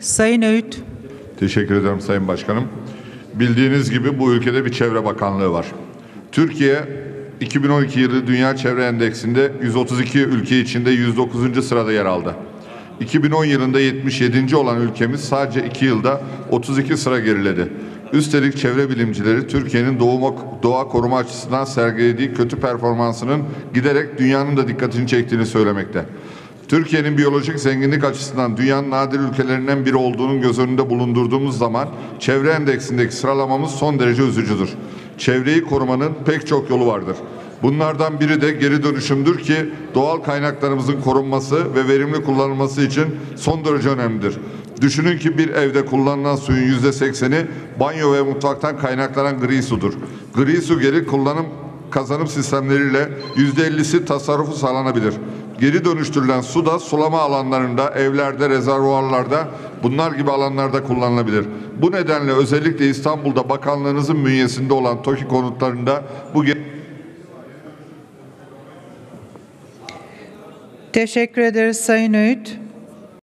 Sayın Öğüt. Teşekkür ederim Sayın Başkanım. Bildiğiniz gibi bu ülkede bir çevre bakanlığı var. Türkiye 2012 yılı Dünya Çevre Endeksinde 132 ülke içinde 109. sırada yer aldı. 2010 yılında 77. olan ülkemiz sadece 2 yılda 32 sıra geriledi. Üstelik çevre bilimcileri Türkiye'nin doğuma, doğa koruma açısından sergilediği kötü performansının giderek dünyanın da dikkatini çektiğini söylemekte. Türkiye'nin biyolojik zenginlik açısından dünyanın nadir ülkelerinden biri olduğunun göz önünde bulundurduğumuz zaman çevre endeksindeki sıralamamız son derece üzücüdür. Çevreyi korumanın pek çok yolu vardır. Bunlardan biri de geri dönüşümdür ki doğal kaynaklarımızın korunması ve verimli kullanılması için son derece önemlidir. Düşünün ki bir evde kullanılan suyun yüzde sekseni banyo ve mutfaktan kaynaklanan gri sudur. Gri su geri kullanım kazanım sistemleriyle yüzde ellisi tasarrufu sağlanabilir. Geri dönüştürülen su da sulama alanlarında, evlerde, rezervuarlarda bunlar gibi alanlarda kullanılabilir. Bu nedenle özellikle İstanbul'da bakanlığınızın bünyesinde olan TOKİ konutlarında bu Teşekkür ederiz Sayın Öğüt.